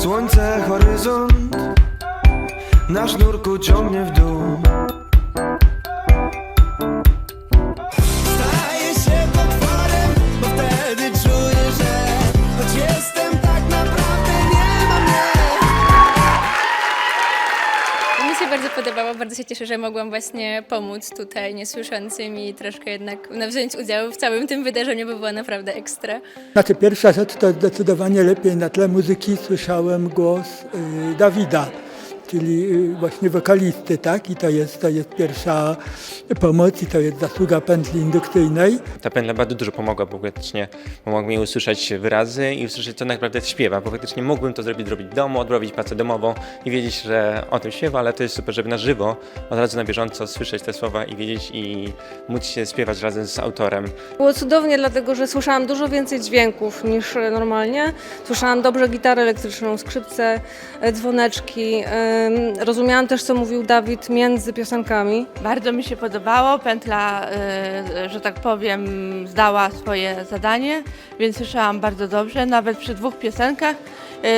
Słońce, horyzont. Na sznurku ciągnie w dół. Mi się bardzo podobało, bardzo się cieszę, że mogłam właśnie pomóc tutaj niesłyszącym i troszkę jednak no, wziąć udział w całym tym wydarzeniu, bo było naprawdę ekstra. Znaczy pierwsza rzecz to zdecydowanie lepiej na tle muzyki słyszałem głos y, Dawida, czyli y, właśnie wokalisty, tak? I to jest, to jest pierwsza pomoc i to jest zasługa pętli indukcyjnej. Ta pętla bardzo dużo pomogła, bo faktycznie pomogła mi usłyszeć wyrazy i usłyszeć, co naprawdę śpiewa, bo faktycznie mógłbym to zrobić, zrobić w domu, odrobić pracę domową i wiedzieć, że o tym śpiewa, ale to jest super, żeby na żywo, od razu na bieżąco słyszeć te słowa i wiedzieć i móc się śpiewać razem z autorem. Było cudownie, dlatego że słyszałam dużo więcej dźwięków niż e, normalnie. Słyszałam dobrze gitarę elektryczną, skrzypce, e, dzwoneczki. Rozumiałam też, co mówił Dawid między piosenkami. Bardzo mi się podobało. Pętla, y, że tak powiem, zdała swoje zadanie, więc słyszałam bardzo dobrze. Nawet przy dwóch piosenkach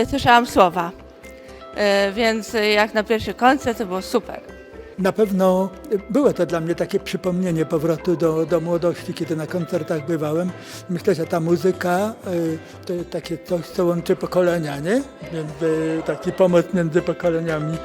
y, słyszałam słowa. Y, Więc jak na pierwszy koncert to było super. Na pewno było to dla mnie takie przypomnienie powrotu do, do młodości, kiedy na koncertach bywałem. Myślę, że ta muzyka y, to takie coś, co łączy pokolenia, nie? Między, taki pomoc między pokoleniami.